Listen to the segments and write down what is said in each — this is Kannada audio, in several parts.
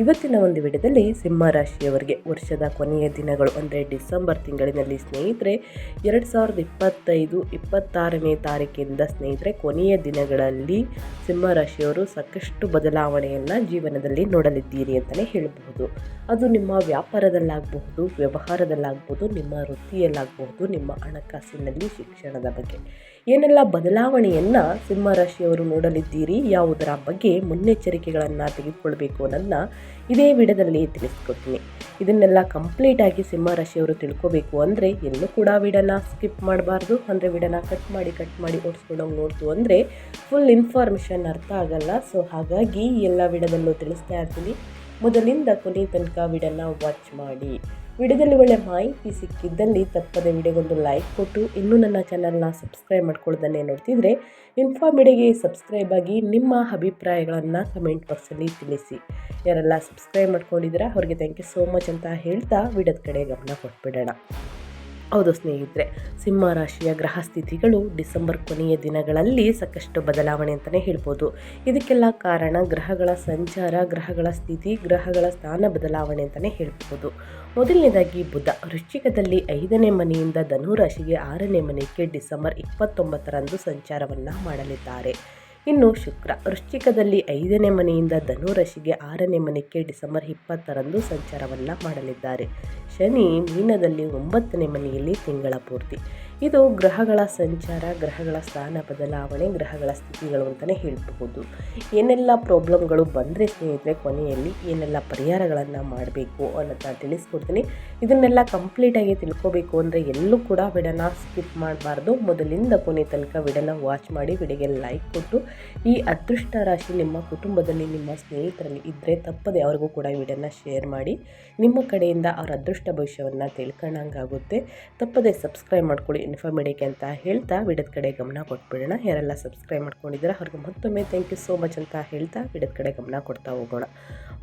ಇವತ್ತಿನ ಒಂದು ವಿಡಿಯೋದಲ್ಲಿ ಸಿಂಹ ರಾಶಿಯವರಿಗೆ ವರ್ಷದ ಕೊನೆಯ ದಿನಗಳು ಅಂದರೆ ಡಿಸೆಂಬರ್ ತಿಂಗಳಿನಲ್ಲಿ ಸ್ನೇಹಿತರೆ, ಎರಡು ಸಾವಿರದ ಇಪ್ಪತ್ತೈದು, ಇಪ್ಪತ್ತಾರನೇ ತಾರೀಕಿಂದ ಸ್ನೇಹಿತರೆ, ಕೊನೆಯ ದಿನಗಳಲ್ಲಿ ಸಿಂಹ ರಾಶಿಯವರು ಸಾಕಷ್ಟು ಬದಲಾವಣೆಯನ್ನು ಜೀವನದಲ್ಲಿ ನೋಡಲಿದ್ದೀರಿ ಅಂತಲೇ ಹೇಳಬಹುದು. ಅದು ನಿಮ್ಮ ವ್ಯಾಪಾರದಲ್ಲಾಗಬಹುದು, ವ್ಯವಹಾರದಲ್ಲಾಗಬಹುದು, ನಿಮ್ಮ ವೃತ್ತಿಯಲ್ಲಾಗಬಹುದು, ನಿಮ್ಮ ಹಣಕಾಸಿನಲ್ಲಿ ಶಿಕ್ಷಣದ ಬಗ್ಗೆ. ಏನೆಲ್ಲ ಬದಲಾವಣೆಯನ್ನು ಸಿಂಹರಾಶಿಯವರು ನೋಡಲಿದ್ದೀರಿ, ಯಾವುದರ ಬಗ್ಗೆ ಮುನ್ನೆಚ್ಚರಿಕೆಗಳನ್ನು ತೆಗೆದುಕೊಳ್ಬೇಕು ಅನ್ನೋದನ್ನ ಇದೇ ವಿಡದಲ್ಲಿ ತಿಳಿಸ್ಕೊಡ್ತೀನಿ. ಇದನ್ನೆಲ್ಲ ಕಂಪ್ಲೀಟಾಗಿ ಸಿಂಹರಾಶಿಯವರು ತಿಳ್ಕೊಬೇಕು ಅಂದರೆ ಎಲ್ಲೂ ಕೂಡ ವಿಡನ ಸ್ಕಿಪ್ ಮಾಡಬಾರ್ದು. ಅಂದರೆ ವಿಡನ ಕಟ್ ಮಾಡಿ ಕಟ್ ಮಾಡಿ ಓಡಿಸ್ಕೊಂಡೋಗಿ ನೋಡ್ತು ಅಂದರೆ ಫುಲ್ ಇನ್ಫಾರ್ಮೇಷನ್ ಅರ್ಥ ಆಗಲ್ಲ. ಸೊ ಹಾಗಾಗಿ ಎಲ್ಲ ವಿಡದಲ್ಲೂ ತಿಳಿಸ್ತಾ ಇರ್ತೀನಿ. ಮೊದಲಿಂದ ಕೊನೆ ತನಕ ವಿಡನ್ನ ವಾಚ್ ಮಾಡಿ. ವಿಡಿಯೋದಲ್ಲಿ ಒಳ್ಳೆ ಮಾಹಿತಿ ಸಿಕ್ಕಿದ್ದಲ್ಲಿ ತಪ್ಪದೆ ವಿಡಿಯೋಗೊಂದು ಲೈಕ್ ಕೊಟ್ಟು, ಇನ್ನೂ ನನ್ನ ಚಾನಲ್ನ ಸಬ್ಸ್ಕ್ರೈಬ್ ಮಾಡ್ಕೊಳ್ಳೋದನ್ನೇ ನೋಡ್ತಿದ್ರೆ ಇನ್ಫಾರ್ಮಿಡಿಗೆ ಸಬ್ಸ್ಕ್ರೈಬ್ ಆಗಿ ನಿಮ್ಮ ಅಭಿಪ್ರಾಯಗಳನ್ನು ಕಮೆಂಟ್ ಬಾಕ್ಸಲ್ಲಿ ತಿಳಿಸಿ. ಯಾರೆಲ್ಲ ಸಬ್ಸ್ಕ್ರೈಬ್ ಮಾಡ್ಕೊಂಡಿದ್ದೀರಾ, ಅವ್ರಿಗೆ ಥ್ಯಾಂಕ್ ಯು ಸೋ ಮಚ್ ಅಂತ ಹೇಳ್ತಾ ವಿಡಿಯೋದ ಕಡೆ ಗಮನ ಕೊಟ್ಬಿಡೋಣ. ಹೌದು ಸ್ನೇಹಿತರೆ, ಸಿಂಹ ರಾಶಿಯ ಗ್ರಹ ಸ್ಥಿತಿಗಳು ಡಿಸೆಂಬರ್ ಕೊನೆಯ ದಿನಗಳಲ್ಲಿ ಸಾಕಷ್ಟು ಬದಲಾವಣೆ ಅಂತಲೇ ಹೇಳ್ಬೋದು. ಇದಕ್ಕೆಲ್ಲ ಕಾರಣ ಗ್ರಹಗಳ ಸಂಚಾರ, ಗ್ರಹಗಳ ಸ್ಥಿತಿ, ಗ್ರಹಗಳ ಸ್ಥಾನ ಬದಲಾವಣೆ ಅಂತಲೇ ಹೇಳ್ಬೋದು. ಮೊದಲನೇದಾಗಿ ಬುಧ, ವೃಶ್ಚಿಕದಲ್ಲಿ ಐದನೇ ಮನೆಯಿಂದ ಧನುರಾಶಿಗೆ ಆರನೇ ಮನೆಗೆ ಡಿಸೆಂಬರ್ ಇಪ್ಪತ್ತೊಂಬತ್ತರಂದು ಸಂಚಾರವನ್ನು ಮಾಡಲಿದ್ದಾರೆ. ಇನ್ನು ಶುಕ್ರ, ವೃಶ್ಚಿಕದಲ್ಲಿ ಐದನೇ ಮನೆಯಿಂದ ಧನುರಾಶಿಗೆ ಆರನೇ ಮನೆಗೆ ಡಿಸೆಂಬರ್ ಇಪ್ಪತ್ತರಂದು ಸಂಚಾರವನ್ನು ಮಾಡಲಿದ್ದಾರೆ. ಶನಿ ಮೀನದಲ್ಲಿ ಒಂಬತ್ತನೇ ಮನೆಯಲ್ಲಿ ತಿಂಗಳ ಪೂರ್ತಿ. ಇದು ಗ್ರಹಗಳ ಸಂಚಾರ, ಗ್ರಹಗಳ ಸ್ಥಾನ ಬದಲಾವಣೆ, ಗ್ರಹಗಳ ಸ್ಥಿತಿಗಳು ಅಂತಲೇ ಹೇಳಬಹುದು. ಏನೆಲ್ಲ ಪ್ರಾಬ್ಲಮ್ಗಳು ಬಂದರೆ ಸ್ನೇಹಿತರೆ ಕೊನೆಯಲ್ಲಿ ಏನೆಲ್ಲ ಪರಿಹಾರಗಳನ್ನು ಮಾಡಬೇಕು ಅನ್ನೋದನ್ನ ತಿಳಿಸ್ಕೊಡ್ತೀನಿ. ಇದನ್ನೆಲ್ಲ ಕಂಪ್ಲೀಟಾಗಿ ತಿಳ್ಕೊಬೇಕು ಅಂದರೆ ಎಲ್ಲೂ ಕೂಡ ವಿಡನ ಸ್ಕಿಪ್ ಮಾಡಬಾರ್ದು. ಮೊದಲಿಂದ ಕೊನೆ ತನಕ ವಿಡನ ವಾಚ್ ಮಾಡಿ ವಿಡಿಯೋಗೆ ಲೈಕ್ ಕೊಟ್ಟು, ಈ ಅದೃಷ್ಟ ರಾಶಿ ನಿಮ್ಮ ಕುಟುಂಬದಲ್ಲಿ, ನಿಮ್ಮ ಸ್ನೇಹಿತರಲ್ಲಿ ಇದ್ದರೆ ತಪ್ಪದೆ ಅವ್ರಿಗೂ ಕೂಡ ವಿಡನ ಶೇರ್ ಮಾಡಿ. ನಿಮ್ಮ ಕಡೆಯಿಂದ ಅವರ ಅದೃಷ್ಟ ಭವಿಷ್ಯವನ್ನು ತಿಳ್ಕೊಂಡಂಗಾಗುತ್ತೆ. ತಪ್ಪದೆ ಸಬ್ಸ್ಕ್ರೈಬ್ ಮಾಡ್ಕೊಳ್ಳಿ. ಇನ್ಫಾರ್ಮೇಟಿಕ್ ಅಂತ ಹೇಳ್ತಾ ವಿಡಿಯೋದ ಕಡೆ ಗಮನ ಕೊಟ್ಬಿಡೋಣ. ಯಾರೆಲ್ಲ ಸಬ್ಸ್ಕ್ರೈಬ್ ಮಾಡ್ಕೊಂಡಿದ್ದಾರೆ, ಅವ್ರಿಗೆ ಮತ್ತೊಮ್ಮೆ ಥ್ಯಾಂಕ್ ಯು ಸೋ ಮಚ್ ಅಂತ ಹೇಳ್ತಾ ವಿಡಿಯೋದ ಕಡೆ ಗಮನ ಕೊಡ್ತಾ ಹೋಗೋಣ.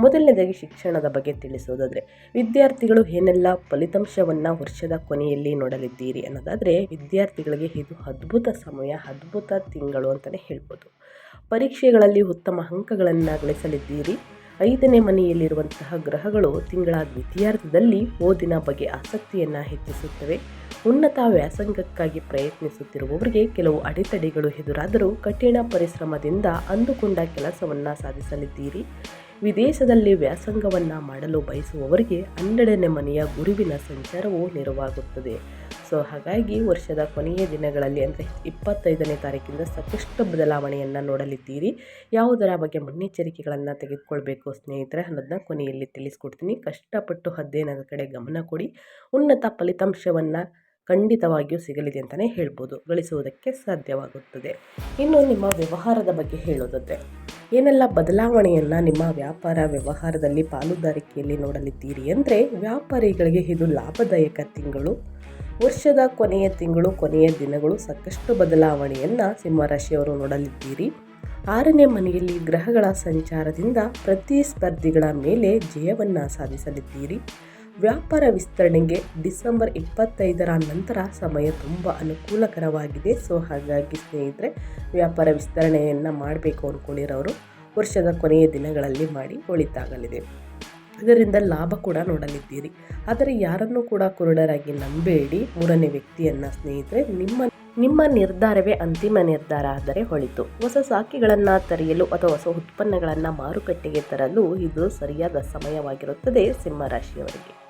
ಮೊದಲನೇದಾಗಿ ಶಿಕ್ಷಣದ ಬಗ್ಗೆ ತಿಳಿಸೋದಾದರೆ, ವಿದ್ಯಾರ್ಥಿಗಳು ಏನೆಲ್ಲ ಫಲಿತಾಂಶವನ್ನು ವರ್ಷದ ಕೊನೆಯಲ್ಲಿ ನೋಡಲಿದ್ದೀರಿ ಅನ್ನೋದಾದರೆ, ವಿದ್ಯಾರ್ಥಿಗಳಿಗೆ ಇದು ಅದ್ಭುತ ಸಮಯ, ಅದ್ಭುತ ತಿಂಗಳು ಅಂತಲೇ ಹೇಳ್ಬೋದು. ಪರೀಕ್ಷೆಗಳಲ್ಲಿ ಉತ್ತಮ ಅಂಕಗಳನ್ನು ಗಳಿಸಲಿದ್ದೀರಿ ಐದನೇ ಮನೆಯಲ್ಲಿರುವಂತಹ ಗ್ರಹಗಳು ತಿಂಗಳ ದ್ವಿತೀಯಾರ್ಧದಲ್ಲಿ ಓದಿನ ಬಗ್ಗೆ ಆಸಕ್ತಿಯನ್ನು ಹೆಚ್ಚಿಸುತ್ತವೆ. ಉನ್ನತ ವ್ಯಾಸಂಗಕ್ಕಾಗಿ ಪ್ರಯತ್ನಿಸುತ್ತಿರುವವರಿಗೆ ಕೆಲವು ಅಡೆತಡೆಗಳು ಎದುರಾದರೂ ಕಠಿಣ ಪರಿಶ್ರಮದಿಂದ ಅಂದುಕೊಂಡ ಕೆಲಸವನ್ನು ಸಾಧಿಸಲಿದ್ದೀರಿ. ವಿದೇಶದಲ್ಲಿ ವ್ಯಾಸಂಗವನ್ನು ಮಾಡಲು ಬಯಸುವವರಿಗೆ ಹನ್ನೆರಡನೇ ಮನೆಯ ಗುರುವಿನ ಸಂಚಾರವು ನೆರವಾಗುತ್ತದೆ. ಸೊ, ಹಾಗಾಗಿ ವರ್ಷದ ಕೊನೆಯ ದಿನಗಳಲ್ಲಿ ಅಂದರೆ ಇಪ್ಪತ್ತೈದನೇ ತಾರೀಕಿಂದ ಸಾಕಷ್ಟು ಬದಲಾವಣೆಯನ್ನು ನೋಡಲಿದ್ದೀರಿ. ಯಾವುದರ ಬಗ್ಗೆ ಮುನ್ನೆಚ್ಚರಿಕೆಗಳನ್ನು ತೆಗೆದುಕೊಳ್ಬೇಕು ಸ್ನೇಹಿತರೆ ಅನ್ನೋದನ್ನ ಕೊನೆಯಲ್ಲಿ ತಿಳಿಸ್ಕೊಡ್ತೀನಿ. ಕಷ್ಟಪಟ್ಟು ಅಧ್ಯಯನದ ಕಡೆ ಗಮನ ಕೊಡಿ. ಉನ್ನತ ಫಲಿತಾಂಶವನ್ನು ಖಂಡಿತವಾಗಿಯೂ ಸಿಗಲಿದೆ ಅಂತಲೇ ಹೇಳ್ಬೋದು. ಗಳಿಸುವುದಕ್ಕೆ ಸಾಧ್ಯವಾಗುತ್ತದೆ. ಇನ್ನು ನಿಮ್ಮ ವ್ಯವಹಾರದ ಬಗ್ಗೆ ಹೇಳೋದಾದರೆ ಏನೆಲ್ಲ ಬದಲಾವಣೆಯನ್ನು ನಿಮ್ಮ ವ್ಯಾಪಾರ ವ್ಯವಹಾರದಲ್ಲಿ ಪಾಲುದಾರಿಕೆಯಲ್ಲಿ ನೋಡಲಿದ್ದೀರಿ ಅಂದರೆ ವ್ಯಾಪಾರಿಗಳಿಗೆ ಇದು ಲಾಭದಾಯಕ ತಿಂಗಳು. ವರ್ಷದ ಕೊನೆಯ ತಿಂಗಳು, ಕೊನೆಯ ದಿನಗಳು ಸಾಕಷ್ಟು ಬದಲಾವಣೆಯನ್ನು ಸಿಂಹರಾಶಿಯವರು ನೋಡಲಿದ್ದೀರಿ. ಆರನೇ ಮನೆಯಲ್ಲಿ ಗ್ರಹಗಳ ಸಂಚಾರದಿಂದ ಪ್ರತಿಸ್ಪರ್ಧಿಗಳ ಮೇಲೆ ಜಯವನ್ನು ಸಾಧಿಸಲಿದ್ದೀರಿ. ವ್ಯಾಪಾರ ವಿಸ್ತರಣೆಗೆ ಡಿಸೆಂಬರ್ ಇಪ್ಪತ್ತೈದರ ನಂತರ ಸಮಯ ತುಂಬ ಅನುಕೂಲಕರವಾಗಿದೆ. ಸೊ, ಹಾಗಾಗಿ ಸ್ನೇಹಿತರೆ, ವ್ಯಾಪಾರ ವಿಸ್ತರಣೆಯನ್ನು ಮಾಡಬೇಕು ಅಂದ್ಕೊಂಡಿರೋರು ವರ್ಷದ ಕೊನೆಯ ದಿನಗಳಲ್ಲಿ ಮಾಡಿ ಒಳಿತಾಗಲಿದೆ. ಇದರಿಂದ ಲಾಭ ಕೂಡ ನೋಡಲಿದ್ದೀರಿ. ಆದರೆ ಯಾರನ್ನೂ ಕೂಡ ಕುರುಡರಾಗಿ ನಂಬೇಡಿ. ಮೂರನೇ ವ್ಯಕ್ತಿಯನ್ನು ಸ್ನೇಹಿತರೆ, ನಿಮ್ಮ ನಿಮ್ಮ ನಿರ್ಧಾರವೇ ಅಂತಿಮ ನಿರ್ಧಾರ ಆದರೆ ಹೊಳಿತು. ಹೊಸ ಸಾಕಿಗಳನ್ನು ತರೆಯಲು ಅಥವಾ ಹೊಸ ಉತ್ಪನ್ನಗಳನ್ನು ಮಾರುಕಟ್ಟೆಗೆ ತರಲು ಇದು ಸರಿಯಾದ ಸಮಯವಾಗಿರುತ್ತದೆ ಸಿಂಹರಾಶಿಯವರಿಗೆ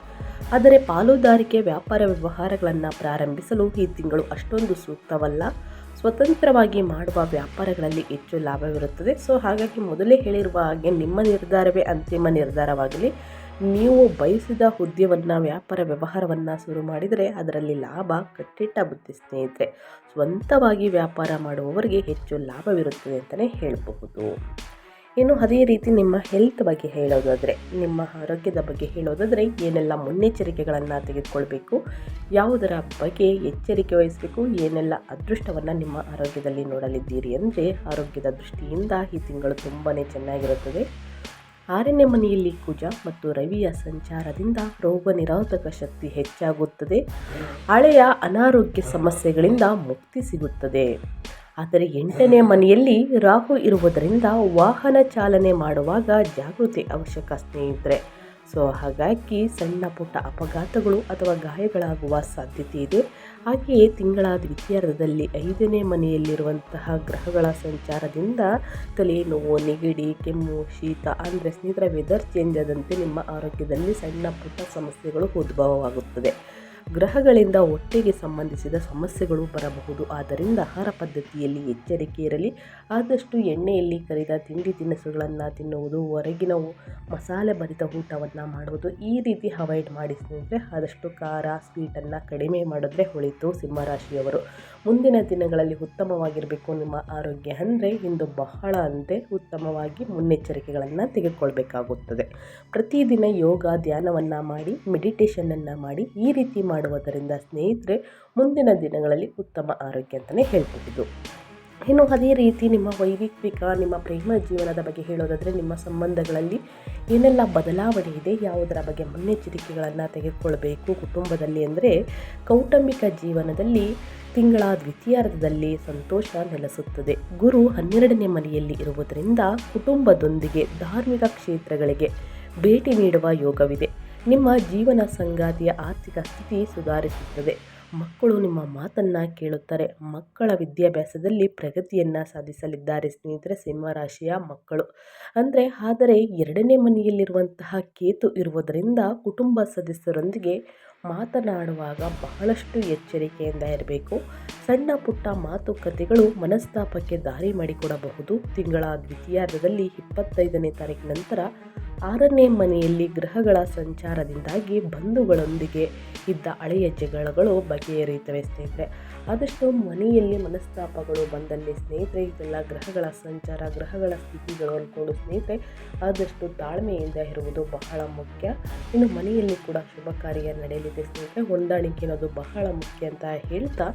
ಆದರೆ ಪಾಲುದಾರಿಕೆ ವ್ಯಾಪಾರ ವ್ಯವಹಾರಗಳನ್ನು ಪ್ರಾರಂಭಿಸಲು ಈ ತಿಂಗಳು ಅಷ್ಟೊಂದು ಸೂಕ್ತವಲ್ಲ. ಸ್ವತಂತ್ರವಾಗಿ ಮಾಡುವ ವ್ಯಾಪಾರಗಳಲ್ಲಿ ಹೆಚ್ಚು ಲಾಭವಿರುತ್ತದೆ. ಸೊ, ಹಾಗಾಗಿ ಮೊದಲೇ ಹೇಳಿರುವ ಹಾಗೆ ನಿಮ್ಮ ನಿರ್ಧಾರವೇ ಅಂತಿಮ ನಿರ್ಧಾರವಾಗಲಿ. ನೀವು ಬಯಸಿದ ಹುದ್ದೆವನ್ನು ವ್ಯಾಪಾರ ವ್ಯವಹಾರವನ್ನು ಶುರು ಮಾಡಿದರೆ ಅದರಲ್ಲಿ ಲಾಭ, ಕಟ್ಟಿಟ್ಟ ಬುದ್ಧಿ, ಸ್ನೇಹಿತರೆ. ಸ್ವಂತವಾಗಿ ವ್ಯಾಪಾರ ಮಾಡುವವರಿಗೆ ಹೆಚ್ಚು ಲಾಭವಿರುತ್ತದೆ ಅಂತಲೇ ಹೇಳಬಹುದು. ಇನ್ನು ಅದೇ ರೀತಿ ನಿಮ್ಮ ಹೆಲ್ತ್ ಬಗ್ಗೆ ಹೇಳೋದಾದರೆ, ನಿಮ್ಮ ಆರೋಗ್ಯದ ಬಗ್ಗೆ ಹೇಳೋದಾದರೆ ಏನೆಲ್ಲ ಮುನ್ನೆಚ್ಚರಿಕೆಗಳನ್ನು ತೆಗೆದುಕೊಳ್ಬೇಕು, ಯಾವುದರ ಬಗ್ಗೆ ಎಚ್ಚರಿಕೆ ವಹಿಸಬೇಕು, ಏನೆಲ್ಲ ಅದೃಷ್ಟವನ್ನು ನಿಮ್ಮ ಆರೋಗ್ಯದಲ್ಲಿ ನೋಡಲಿದ್ದೀರಿ ಅಂದರೆ ಆರೋಗ್ಯದ ದೃಷ್ಟಿಯಿಂದ ಈ ತಿಂಗಳು ತುಂಬಾ ಚೆನ್ನಾಗಿರುತ್ತದೆ. ಆರನೇ ಮನೆಯಲ್ಲಿ ಕುಜ ಮತ್ತು ರವಿಯ ಸಂಚಾರದಿಂದ ರೋಗ ನಿರೋಧಕ ಶಕ್ತಿ ಹೆಚ್ಚಾಗುತ್ತದೆ. ಹಳೆಯ ಅನಾರೋಗ್ಯ ಸಮಸ್ಯೆಗಳಿಂದ ಮುಕ್ತಿ ಸಿಗುತ್ತದೆ. ಆದರೆ ಎಂಟನೇ ಮನೆಯಲ್ಲಿ ರಾಹು ಇರುವುದರಿಂದ ವಾಹನ ಚಾಲನೆ ಮಾಡುವಾಗ ಜಾಗೃತಿ ಅವಶ್ಯಕ ಸ್ನೇಹಿತರೆ. ಸೊ, ಹಾಗಾಗಿ ಸಣ್ಣ ಪುಟ್ಟ ಅಪಘಾತಗಳು ಅಥವಾ ಗಾಯಗಳಾಗುವ ಸಾಧ್ಯತೆ ಇದೆ. ಹಾಗೆಯೇ ತಿಂಗಳ ದ್ವಿತೀಯಾರ್ಧದಲ್ಲಿ ಐದನೇ ಮನೆಯಲ್ಲಿರುವಂತಹ ಗ್ರಹಗಳ ಸಂಚಾರದಿಂದ ತಲೆನೋವು ನೆಗಡಿ, ಕೆಮ್ಮು, ಶೀತ, ಅಂದರೆ ಸ್ನೇಹಿತರ ವೆದರ್ ಚೇಂಜ್ ಆದಂತೆ ನಿಮ್ಮ ಆರೋಗ್ಯದಲ್ಲಿ ಸಣ್ಣ ಪುಟ್ಟ ಸಮಸ್ಯೆಗಳು ಉದ್ಭವವಾಗುತ್ತದೆ. ಗ್ರಹಗಳಿಂದ ಹೊಟ್ಟೆಗೆ ಸಂಬಂಧಿಸಿದ ಸಮಸ್ಯೆಗಳು ಬರಬಹುದು. ಆದ್ದರಿಂದ ಆಹಾರ ಪದ್ಧತಿಯಲ್ಲಿ ಎಚ್ಚರಿಕೆ ಇರಲಿ. ಆದಷ್ಟು ಎಣ್ಣೆಯಲ್ಲಿ ಕರಿದ ತಿಂಡಿ ತಿನಿಸುಗಳನ್ನು ತಿನ್ನುವುದು, ಹೊರಗಿನ ಮಸಾಲೆ ಭರಿತ ಊಟವನ್ನು ಮಾಡುವುದು, ಈ ರೀತಿ ಅವಾಯ್ಡ್ ಮಾಡಿ ಆದಷ್ಟು ಖಾರ, ಸ್ವೀಟನ್ನು ಕಡಿಮೆ ಮಾಡಿದ್ರೆ ಒಳಿತು ಸಿಂಹರಾಶಿಯವರು. ಮುಂದಿನ ದಿನಗಳಲ್ಲಿ ಉತ್ತಮವಾಗಿರಬೇಕು ನಿಮ್ಮ ಆರೋಗ್ಯ ಅಂದರೆ ಇಂದು ಬಹಳ ಅಂದರೆ ಉತ್ತಮವಾಗಿ ಮುನ್ನೆಚ್ಚರಿಕೆಗಳನ್ನು ತೆಗೆದುಕೊಳ್ಬೇಕಾಗುತ್ತದೆ. ಪ್ರತಿದಿನ ಯೋಗ, ಧ್ಯಾನವನ್ನು ಮಾಡಿ ಮೆಡಿಟೇಷನನ್ನು ಮಾಡಿ, ಈ ರೀತಿ ಮಾಡುವುದರಿಂದ ಸ್ನೇಹಿತರೆ, ಮುಂದಿನ ದಿನಗಳಲ್ಲಿ ಉತ್ತಮ ಆರೋಗ್ಯ ಅಂತಲೇ ಹೇಳ್ಬೋದು ಇನ್ನು ಅದೇ ರೀತಿ ನಿಮ್ಮ ವೈಯಕ್ತಿಕ ನಿಮ್ಮ ಪ್ರೇಮ ಜೀವನದ ಬಗ್ಗೆ ಹೇಳೋದಾದರೆ ನಿಮ್ಮ ಸಂಬಂಧಗಳಲ್ಲಿ ಏನೆಲ್ಲ ಬದಲಾವಣೆ ಇದೆ, ಯಾವುದರ ಬಗ್ಗೆ ಮುನ್ನೆಚ್ಚರಿಕೆಗಳನ್ನು ತೆಗೆದುಕೊಳ್ಬೇಕು ಕುಟುಂಬದಲ್ಲಿ ಅಂದರೆ ಕೌಟುಂಬಿಕ ಜೀವನದಲ್ಲಿ ತಿಂಗಳ ದ್ವಿತೀಯಾರ್ಧದಲ್ಲಿ ಸಂತೋಷ ನೆಲೆಸುತ್ತದೆ. ಗುರು ಹನ್ನೆರಡನೇ ಮನೆಯಲ್ಲಿ ಇರುವುದರಿಂದ ಕುಟುಂಬದೊಂದಿಗೆ ಧಾರ್ಮಿಕ ಕ್ಷೇತ್ರಗಳಿಗೆ ಭೇಟಿ ನೀಡುವ ಯೋಗವಿದೆ. ನಿಮ್ಮ ಜೀವನ ಸಂಗಾತಿಯ ಆರ್ಥಿಕ ಸ್ಥಿತಿ ಸುಧಾರಿಸುತ್ತದೆ. ಮಕ್ಕಳು ನಿಮ್ಮ ಮಾತನ್ನು ಕೇಳುತ್ತಾರೆ. ಮಕ್ಕಳ ವಿದ್ಯಾಭ್ಯಾಸದಲ್ಲಿ ಪ್ರಗತಿಯನ್ನು ಸಾಧಿಸಲಿದ್ದಾರೆ ಸ್ನೇಹಿತರೆ ಸಿಂಹರಾಶಿಯ ಮಕ್ಕಳು. ಅಂದರೆ ಆದರೆ ಎರಡನೇ ಮನೆಯಲ್ಲಿರುವಂತಹ ಕೇತು ಇರುವುದರಿಂದ ಕುಟುಂಬ ಸದಸ್ಯರೊಂದಿಗೆ ಮಾತನಾಡುವಾಗ ಬಹಳಷ್ಟು ಎಚ್ಚರಿಕೆಯಿಂದ ಇರಬೇಕು. ಸಣ್ಣ ಪುಟ್ಟ ಮಾತುಕತೆಗಳು ಮನಸ್ತಾಪಕ್ಕೆ ದಾರಿ ಮಾಡಿಕೊಡಬಹುದು. ತಿಂಗಳ ದ್ವಿತೀಯಾರ್ಧದಲ್ಲಿ ಇಪ್ಪತ್ತೈದನೇ ತಾರೀಕಿನ ನಂತರ ಆರನೇ ಮನೆಯಲ್ಲಿ ಗ್ರಹಗಳ ಸಂಚಾರದಿಂದಾಗಿ ಬಂಧುಗಳೊಂದಿಗೆ ಇದ್ದ ಹಳೆಯ ಜಗಳಗಳು ಬಗೆಹರಿಯುತ್ತವೆ ಸ್ನೇಹಿತರೆ. ಆದಷ್ಟು ಮನೆಯಲ್ಲಿ ಮನಸ್ತಾಪಗಳು ಬಂದಲ್ಲಿ ಸ್ನೇಹಿತರೆ, ಇದೆಲ್ಲ ಗ್ರಹಗಳ ಸಂಚಾರ ಗ್ರಹಗಳ ಸ್ಥಿತಿಗಳು ಅಂದ್ಕೊಂಡು ಸ್ನೇಹಿತರೆ, ಆದಷ್ಟು ತಾಳ್ಮೆಯಿಂದ ಇರುವುದು ಬಹಳ ಮುಖ್ಯ. ಇನ್ನು ಮನೆಯಲ್ಲಿ ಕೂಡ ಶುಭ ಕಾರ್ಯ ನಡೆಯಲಿದೆ ಸ್ನೇಹಿತರೆ. ಹೊಂದಾಣಿಕೆ ಅನ್ನೋದು ಬಹಳ ಮುಖ್ಯ ಅಂತ ಹೇಳ್ತಾ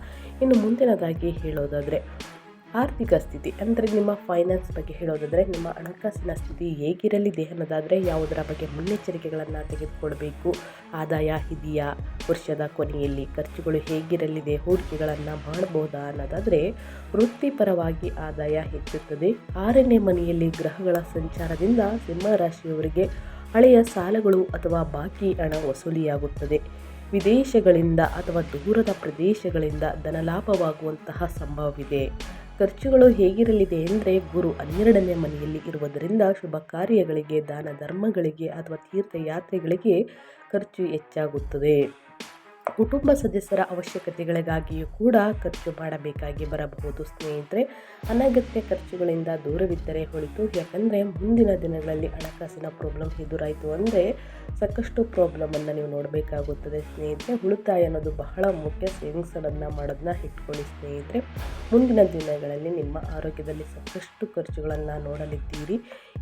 ಇನ್ನು ಮುಂದಿನದಾಗಿ ಹೇಳೋದಾದರೆ ಆರ್ಥಿಕ ಸ್ಥಿತಿ, ಅಂದರೆ ನಿಮ್ಮ ಫೈನಾನ್ಸ್ ಬಗ್ಗೆ ಹೇಳೋದಾದರೆ ನಿಮ್ಮ ಹಣಕಾಸಿನ ಸ್ಥಿತಿ ಹೇಗಿರಲಿದೆ ಅನ್ನೋದಾದರೆ ಯಾವುದರ ಬಗ್ಗೆ ಮುನ್ನೆಚ್ಚರಿಕೆಗಳನ್ನು ತೆಗೆದುಕೊಳ್ಬೇಕು, ಆದಾಯ ಇದೆಯಾ, ವರ್ಷದ ಕೊನೆಯಲ್ಲಿ ಖರ್ಚುಗಳು ಹೇಗಿರಲಿದೆ ಹೂಡಿಕೆಗಳನ್ನು ಮಾಡಬಹುದಾ ಅನ್ನೋದಾದರೆ ವೃತ್ತಿಪರವಾಗಿ ಆದಾಯ ಹೆಚ್ಚುತ್ತದೆ. ಆರನೇ ಮನೆಯಲ್ಲಿ ಗ್ರಹಗಳ ಸಂಚಾರದಿಂದ ಸಿಂಹರಾಶಿಯವರಿಗೆ ಹಳೆಯ ಸಾಲಗಳು ಅಥವಾ ಬಾಕಿ ಹಣ ವಸೂಲಿಯಾಗುತ್ತದೆ. ವಿದೇಶಗಳಿಂದ ಅಥವಾ ದೂರದ ಪ್ರದೇಶಗಳಿಂದ ಧನಲಾಭವಾಗುವಂತಹ ಸಂಭವವಿದೆ. ಖರ್ಚುಗಳು ಹೇಗಿರಲಿದೆ ಅಂದರೆ ಗುರು ಹನ್ನೆರಡನೇ ಮನೆಯಲ್ಲಿ ಇರುವುದರಿಂದ ಶುಭ ಕಾರ್ಯಗಳಿಗೆ, ದಾನ ಧರ್ಮಗಳಿಗೆ ಅಥವಾ ತೀರ್ಥಯಾತ್ರೆಗಳಿಗೆ ಖರ್ಚು ಹೆಚ್ಚಾಗುತ್ತದೆ. ಕುಟುಂಬ ಸದಸ್ಯರ ಅವಶ್ಯಕತೆಗಳಿಗಾಗಿಯೂ ಕೂಡ ಖರ್ಚು ಮಾಡಬೇಕಾಗಿ ಬರಬಹುದು. ಸ್ನೇಹಿತರೆ, ಅನಗತ್ಯ ಖರ್ಚುಗಳಿಂದ ದೂರವಿದ್ದರೆ ಹೊಳಿತು. ಯಾಕಂದರೆ, ಮುಂದಿನ ದಿನಗಳಲ್ಲಿ ಹಣಕಾಸಿನ ಪ್ರಾಬ್ಲಮ್ ಎದುರಾಯಿತು ಅಂದರೆ ಸಾಕಷ್ಟು ಪ್ರಾಬ್ಲಮನ್ನು ನೀವು ನೋಡಬೇಕಾಗುತ್ತದೆ. ಸ್ನೇಹಿತರೆ, ಉಳಿತಾಯ ಅನ್ನೋದು ಬಹಳ ಮುಖ್ಯ. ಸೇವಿಂಗ್ಸ್ ಅನ್ನೋದನ್ನ ಮಾಡೋದನ್ನ ಇಟ್ಕೊಳ್ಳಿ ಸ್ನೇಹಿತರೆ. ಮುಂದಿನ ದಿನಗಳಲ್ಲಿ ನಿಮ್ಮ ಆರೋಗ್ಯದಲ್ಲಿ ಸಾಕಷ್ಟು ಖರ್ಚುಗಳನ್ನು ನೋಡಲಿದ್ದೀರಿ.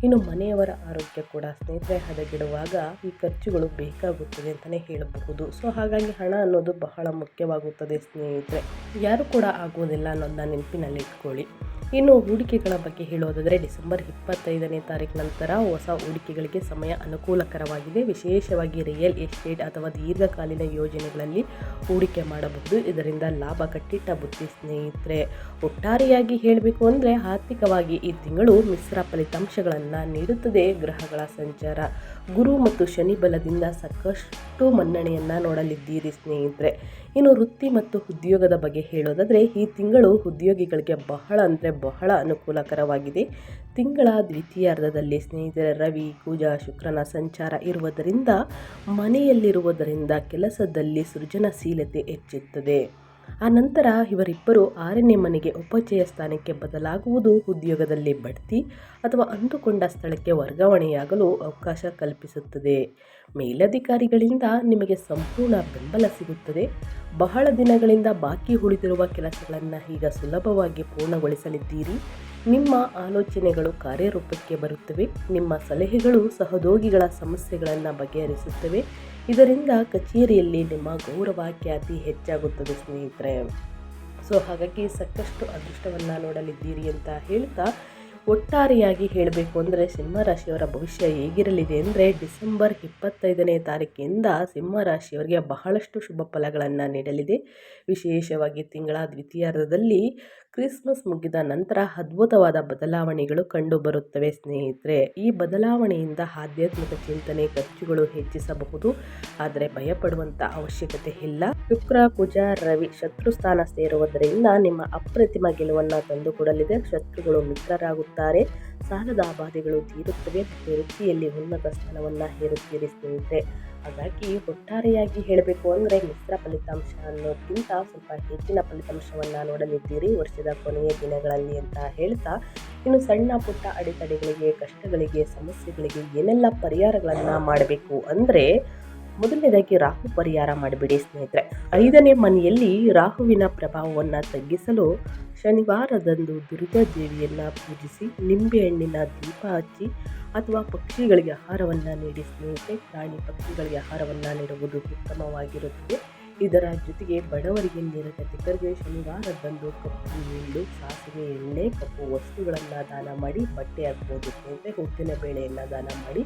ಇನ್ನು ಮನೆಯವರ ಆರೋಗ್ಯ ಕೂಡ ಸ್ನೇಹಿತರೆ ಹದಗೆಡುವಾಗ ಈ ಖರ್ಚುಗಳು ಬೇಕಾಗುತ್ತದೆ ಅಂತಲೇ ಹೇಳಬಹುದು. ಸೊ ಹಾಗಾಗಿ ಹಣ ಅನ್ನೋದು ಬಹಳ ಮುಖ್ಯವಾಗುತ್ತದೆ, ಸ್ನೇಹಿತರೆ. ಯಾರು ಕೂಡ ಆಗುವುದಿಲ್ಲ ಅನ್ನೋದನ್ನ ನೆನಪಿನಲ್ಲಿ ಇಟ್ಕೊಳ್ಳಿ. ಇನ್ನು ಹೂಡಿಕೆಗಳ ಬಗ್ಗೆ ಹೇಳೋದಾದರೆ ಡಿಸೆಂಬರ್ ಇಪ್ಪತ್ತೈದನೇ ತಾರೀಕು ನಂತರ ಹೊಸ ಹೂಡಿಕೆಗಳಿಗೆ ಸಮಯ ಅನುಕೂಲಕರವಾಗಿದೆ. ವಿಶೇಷವಾಗಿ ರಿಯಲ್ ಎಸ್ಟೇಟ್ ಅಥವಾ ದೀರ್ಘಕಾಲೀನ ಯೋಜನೆಗಳಲ್ಲಿ ಹೂಡಿಕೆ ಮಾಡಬಹುದು. ಇದರಿಂದ ಲಾಭ ಕಟ್ಟಿಟ್ಟ ಬುದ್ಧಿ, ಸ್ನೇಹಿತರೆ. ಒಟ್ಟಾರೆಯಾಗಿ ಹೇಳಬೇಕು ಅಂದರೆ, ಆರ್ಥಿಕವಾಗಿ ಈ ತಿಂಗಳು ಮಿಶ್ರ ಫಲಿತಾಂಶಗಳನ್ನು ನೀಡುತ್ತದೆ ಗ್ರಹಗಳ ಸಂಚಾರ. ಗುರು ಮತ್ತು ಶನಿ ಬಲದಿಂದ ಸಾಕಷ್ಟು ಮನ್ನಣೆಯನ್ನು ನೋಡಲಿದ್ದೀರಿ ಸ್ನೇಹಿತರೆ. ಇನ್ನು ವೃತ್ತಿ ಮತ್ತು ಉದ್ಯೋಗದ ಬಗ್ಗೆ ಹೇಳೋದಾದರೆ, ಈ ತಿಂಗಳು ಉದ್ಯೋಗಿಗಳಿಗೆ ಬಹಳ ಅಂದರೆ ಬಹಳ ಅನುಕೂಲಕರವಾಗಿದೆ. ತಿಂಗಳ ದ್ವಿತೀಯಾರ್ಧದಲ್ಲಿ ಸ್ನೇಹಿತರೆ, ರವಿ, ಪೂಜಾ, ಶುಕ್ರನ ಸಂಚಾರ ಇರುವುದರಿಂದ, ಮನೆಯಲ್ಲಿರುವುದರಿಂದ ಕೆಲಸದಲ್ಲಿ ಸೃಜನಶೀಲತೆ ಹೆಚ್ಚುತ್ತದೆ. ಆ ನಂತರ ಇವರಿಬ್ಬರು ಆರನೇ ಮನೆಗೆ ಉಪಚಯ ಸ್ಥಾನಕ್ಕೆ ಬದಲಾಗುವುದು. ಉದ್ಯೋಗದಲ್ಲಿ ಬಡ್ತಿ ಅಥವಾ ಅಂದುಕೊಂಡ ಸ್ಥಳಕ್ಕೆ ವರ್ಗಾವಣೆಯಾಗಲು ಅವಕಾಶ ಕಲ್ಪಿಸುತ್ತದೆ. ಮೇಲಧಿಕಾರಿಗಳಿಂದ ನಿಮಗೆ ಸಂಪೂರ್ಣ ಬೆಂಬಲ ಸಿಗುತ್ತದೆ. ಬಹಳ ದಿನಗಳಿಂದ ಬಾಕಿ ಉಳಿದಿರುವ ಕೆಲಸಗಳನ್ನು ಈಗ ಸುಲಭವಾಗಿ ಪೂರ್ಣಗೊಳಿಸಲಿದ್ದೀರಿ. ನಿಮ್ಮ ಆಲೋಚನೆಗಳು ಕಾರ್ಯರೂಪಕ್ಕೆ ಬರುತ್ತವೆ. ನಿಮ್ಮ ಸಲಹೆಗಳು ಸಹೋದ್ಯೋಗಿಗಳ ಸಮಸ್ಯೆಗಳನ್ನು ಬಗೆಹರಿಸುತ್ತವೆ. ಇದರಿಂದ ಕಚೇರಿಯಲ್ಲಿ ನಿಮ್ಮ ಗೌರವ ಖ್ಯಾತಿ ಹೆಚ್ಚಾಗುತ್ತದೆ ಸ್ನೇಹಿತರೆ. ಸೊ ಹಾಗಾಗಿ ಸಾಕಷ್ಟು ಅದೃಷ್ಟವನ್ನು ನೋಡಲಿದ್ದೀರಿ ಅಂತ ಹೇಳ್ತಾ ಒಟ್ಟಾರೆಯಾಗಿ ಹೇಳಬೇಕು ಅಂದರೆ ಸಿಂಹರಾಶಿಯವರ ಭವಿಷ್ಯ ಹೇಗಿರಲಿದೆ ಅಂದರೆ ಡಿಸೆಂಬರ್ ಇಪ್ಪತ್ತೈದನೇ ತಾರೀಕಿಂದ ಸಿಂಹರಾಶಿಯವರಿಗೆ ಬಹಳಷ್ಟು ಶುಭ ಫಲಗಳನ್ನು ನೀಡಲಿದೆ. ವಿಶೇಷವಾಗಿ ತಿಂಗಳ ದ್ವಿತೀಯಾರ್ಧದಲ್ಲಿ ಕ್ರಿಸ್ಮಸ್ ಮುಗಿದ ನಂತರ ಅದ್ಭುತವಾದ ಬದಲಾವಣೆಗಳು ಕಂಡುಬರುತ್ತವೆ ಸ್ನೇಹಿತರೆ. ಈ ಬದಲಾವಣೆಯಿಂದ ಆಧ್ಯಾತ್ಮಿಕ ಚಿಂತನೆ ಖರ್ಚುಗಳು ಹೆಚ್ಚಿಸಬಹುದು. ಆದರೆ ಭಯಪಡುವಂಥ ಅವಶ್ಯಕತೆ ಇಲ್ಲ. ಶುಕ್ರ, ಕುಜ, ರವಿ ಶತ್ರು ಸ್ಥಾನ ಸೇರುವುದರಿಂದ ನಿಮ್ಮ ಅಪ್ರತಿಮ ಗೆಲುವನ್ನು ತಂದುಕೊಡಲಿದೆ. ಶತ್ರುಗಳು ಮಿತ್ರರಾಗುತ್ತಾರೆ. ಸಾಲದ ಬಾಧೆಗಳು ತೀರುತ್ತವೆ ಮತ್ತು ವೃತ್ತಿಯಲ್ಲಿ ಉನ್ನತ ಸ್ಥಾನವನ್ನು ಹೇರುತ್ತೀರಿ ಸ್ನೇಹಿತರೆ. ಹಾಗಾಗಿ ಒಟ್ಟಾರೆಯಾಗಿ ಹೇಳಬೇಕು ಅಂದರೆ ಮಿಶ್ರ ಫಲಿತಾಂಶ ಅನ್ನೋದಕ್ಕಿಂತ ಸ್ವಲ್ಪ ಹೆಚ್ಚಿನ ಫಲಿತಾಂಶವನ್ನು ನೋಡಲಿದ್ದೀರಿ. ವರ್ಷದ ಕೊನೆಯ ದಿನಗಳಲ್ಲಿ ಅಂತ ಹೇಳ್ತಾ, ಇನ್ನು ಸಣ್ಣ ಪುಟ್ಟ ಅಡೆತಡೆಗಳಿಗೆ, ಕಷ್ಟಗಳಿಗೆ, ಸಮಸ್ಯೆಗಳಿಗೆ ಏನೆಲ್ಲ ಪರಿಹಾರಗಳನ್ನು ಮಾಡಬೇಕು ಅಂದರೆ ಮೊದಲನೇದಾಗಿ ರಾಹು ಪರಿಹಾರ ಮಾಡಿಬಿಡಿ ಸ್ನೇಹಿತರೆ. ಐದನೇ ಮನೆಯಲ್ಲಿ ರಾಹುವಿನ ಪ್ರಭಾವವನ್ನು ತಗ್ಗಿಸಲು ಶನಿವಾರದಂದು ದುರ್ಗಾ ದೇವಿಯನ್ನು ಪೂಜಿಸಿ ನಿಂಬೆಹಣ್ಣಿನ ದೀಪ ಹಚ್ಚಿ ಅಥವಾ ಪಕ್ಷಿಗಳಿಗೆ ಆಹಾರವನ್ನು ನೀಡಿ ಸ್ನೇಹಿತರೆ, ಪ್ರಾಣಿ ಪಕ್ಷಿಗಳಿಗೆ ಆಹಾರವನ್ನು ನೀಡುವುದು ಉತ್ತಮವಾಗಿರುತ್ತದೆ. ಇದರ ಜೊತೆಗೆ ಬಡವರಿಗೆ ನಿರ್ಗತಿಕರಿಗೆ ಶನಿವಾರದಂದು ಕಪ್ಪು ಎಳ್ಳು ಸಾಸಿವೆ ಎಣ್ಣೆ, ಕಪ್ಪು ವಸ್ತುಗಳನ್ನು ದಾನ ಮಾಡಿ ಬಟ್ಟೆ ಹಾಕ್ಬೋದು ಸ್ನೇಹಿತರೆ. ಉದ್ದಿನ ಬೇಳೆಯನ್ನು ದಾನ ಮಾಡಿ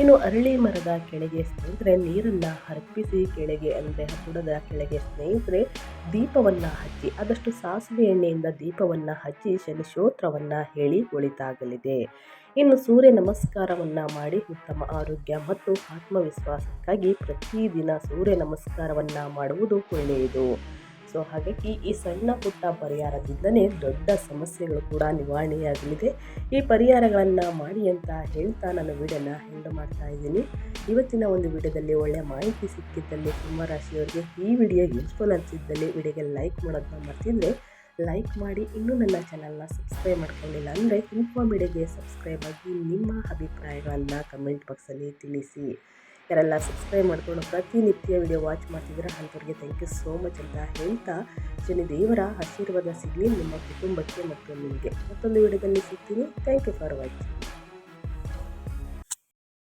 ಇನ್ನು ಅರಳಿ ಮರದ ಕೆಳಗೆ ಸ್ನೇಹಿತರೆ, ನೀರನ್ನು ಅರ್ಪಿಸಿ ಕೆಳಗೆ ಅಂದರೆ ಹತ್ತುಡದ ಕೆಳಗೆ ಸ್ನೇಹಿತರೆ, ದೀಪವನ್ನು ಹಚ್ಚಿ, ಆದಷ್ಟು ಸಾಸಿವೆ ಎಣ್ಣೆಯಿಂದ ದೀಪವನ್ನು ಹಚ್ಚಿ ಶನಿಶೋತ್ರವನ್ನು ಹೇಳಿ ಒಳಿತಾಗಲಿದೆ ಇನ್ನು ಸೂರ್ಯ ನಮಸ್ಕಾರವನ್ನು ಮಾಡಿ ಉತ್ತಮ ಆರೋಗ್ಯ ಮತ್ತು ಆತ್ಮವಿಶ್ವಾಸಕ್ಕಾಗಿ ಪ್ರತಿದಿನ ಸೂರ್ಯ ನಮಸ್ಕಾರವನ್ನು ಮಾಡುವುದು ಒಳ್ಳೆಯದು. ಸೊ ಹಾಗಾಗಿ ಈ ಸಣ್ಣ ಪುಟ್ಟ ಪರಿಹಾರದಿಂದಲೇ ದೊಡ್ಡ ಸಮಸ್ಯೆಗಳು ಕೂಡ ನಿವಾರಣೆಯಾಗಲಿದೆ. ಈ ಪರಿಹಾರಗಳನ್ನು ಮಾಡಿ ಅಂತ ಹೇಳ್ತಾ ನಾನು ವಿಡಿಯೋನ ಹೆಂಡ್ ಮಾಡ್ತಾ ಇದ್ದೀನಿ. ಇವತ್ತಿನ ಒಂದು ವಿಡಿಯೋದಲ್ಲಿ ಒಳ್ಳೆಯ ಮಾಹಿತಿ ಸಿಕ್ಕಿದ್ದಲ್ಲಿ ರಾಶಿಯವರಿಗೆ ಈ ವಿಡಿಯೋ ಯೂಸ್ಫುಲ್ ಅನಿಸಿದ್ದಲ್ಲಿ ವಿಡಿಯೋಗೆ ಲೈಕ್ ಮಾಡೋದನ್ನ ಮರ್ತಿದ್ರೆ ಲೈಕ್ ಮಾಡಿ. ಇನ್ನೂ ನನ್ನ ಚಾನಲ್ನ ಸಬ್ಸ್ಕ್ರೈಬ್ ಮಾಡ್ಕೊಂಡಿಲ್ಲ ಅಂದರೆ ಇನ್ಫೋ ಮೀಡಿಯಾಗೆ ಸಬ್ಸ್ಕ್ರೈಬ್ ಆಗಿ ನಿಮ್ಮ ಅಭಿಪ್ರಾಯಗಳನ್ನು ಕಮೆಂಟ್ ಬಾಕ್ಸಲ್ಲಿ ತಿಳಿಸಿ. ಯಾರೆಲ್ಲ ಸಬ್ಸ್ಕ್ರೈಬ್ ಮಾಡಿಕೊಂಡು ಪ್ರತಿನಿತ್ಯ ವಿಡಿಯೋ ವಾಚ್ ಮಾಡ್ತಿದ್ದೀರಾ ಅಂಥವ್ರಿಗೆ ಥ್ಯಾಂಕ್ ಯು ಸೋ ಮಚ್ ಅಂತ ಹೇಳ್ತಾ ಶನಿ ದೇವರ ಆಶೀರ್ವಾದ ಸಿಗಲಿ ನಿಮ್ಮ ಕುಟುಂಬಕ್ಕೆ ಮತ್ತು ನಿಮಗೆ. ಮತ್ತೊಂದು ವಿಡಿಯೋದಲ್ಲಿ ಸಿಗ್ತೀನಿ. Thank you for watching